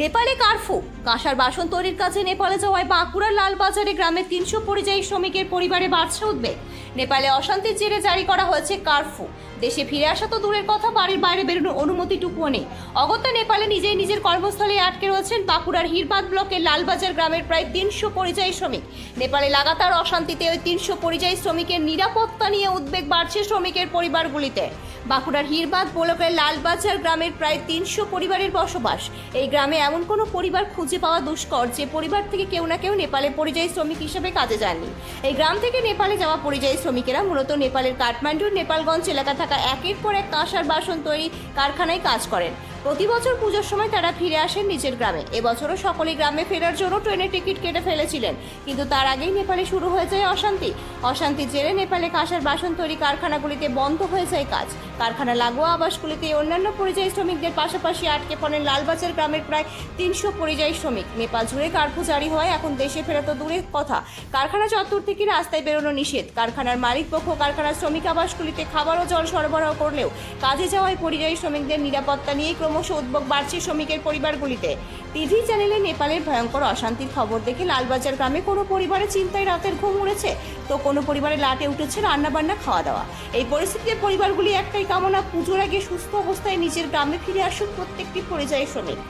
নেপালে কারফু। কাঁসার বাসন তৈরির কাজে নেপালে যাওয়ায় বাঁকুড়ার লালবাজারে গ্রামের তিনশো পরিযায়ী শ্রমিকের পরিবারে বাড়ছে উদ্বেগ। নেপালে অশান্তির জেরে জারি করা হয়েছে কারফু। দেশে ফিরে আসা তো দূরের কথা, বাড়ির বাইরে বেরোনোর অনুমতিটুকুও নেই। অগত্যা নেপালে নিজেই নিজের কর্মস্থলে আটকে রয়েছেন বাঁকুড়ার হিরবাদ ব্লকের লালবাজার গ্রামের প্রায় তিনশো পরিযায়ী শ্রমিক। নেপালে লাগাতার অশান্তিতে ওই তিনশো পরিযায়ী শ্রমিকের নিরাপত্তা নিয়ে উদ্বেগ বাড়ছে শ্রমিকের পরিবারগুলিতে। বাঁকুড়ার হিরবাদ ব্লকের লালবাজার গ্রামের প্রায় তিনশো পরিবারের বসবাস। এই গ্রামে এমন কোনো পরিবার খুঁজে পাওয়া দুষ্কর যে পরিবার থেকে কেউ না কেউ নেপালে পরিযায়ী শ্রমিক হিসেবে কাজে যাননি। এই গ্রাম থেকে নেপালে যাওয়া পরিযায়ী শ্রমিকেরা মূলত নেপালের কাঠমান্ডুর নেপালগঞ্জ এলাকা থাকা একের পর এক কাঁসার বাসন তৈরি কারখানায় কাজ করেন। প্রতি বছর পুজোর সময় তারা ফিরে আসেন নিজের গ্রামে। এবছরও সকলে গ্রামে ফেরার জন্য ট্রেনের টিকিট কেটে ফেলেছিলেন। কিন্তু তার আগেই নেপালে শুরু হয়ে যায় অশান্তি। অশান্তির জেরে নেপালে কাঁসার বাসন তৈরি কারখানাগুলিতে বন্ধ হয়ে যায় কাজ। কারখানা লাগোয়া আবাসগুলিতে অন্যান্য পরিযায়ী শ্রমিকদের পাশাপাশি আটকে পড়েন লালবাজার গ্রামের প্রায় তিনশো পরিযায়ী শ্রমিক। নেপাল জুড়ে কার্ফু জারি হয়, এখন দেশে ফেরা তো দূরের কথা। কারখানা চত্বর থেকে রাস্তায় বেরোনো নিষেধ। কারখানার মালিক পক্ষ কারখানার শ্রমিক আবাসগুলিতে খাবার ও জল সরবরাহ করলেও কাজে যাওয়ায় পরিযায়ী শ্রমিকদের নিরাপত্তা নিয়ে ক্রমশ উদ্যোগ বাড়ছে শ্রমিকের পরিবারগুলিতে। টিভি চ্যানেলে নেপালের ভয়ঙ্কর অশান্তির খবর দেখে লালবাজার গ্রামে কোনো পরিবারের চিন্তায় রাতের ঘুম উড়েছে, তো কোনো পরিবারে লাটে উঠেছে রান্নাবান্না খাওয়া দাওয়া এই পরিস্থিতিতে পরিবারগুলি একটাই কামনা, পুজোর আগে সুস্থ অবস্থায় নিজের গ্রামে ফিরে আসুক প্রত্যেকটি পরিযায়ী শ্রমিক।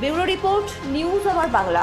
ব্যুরো রিপোর্ট, নিউজ আমার বাংলা।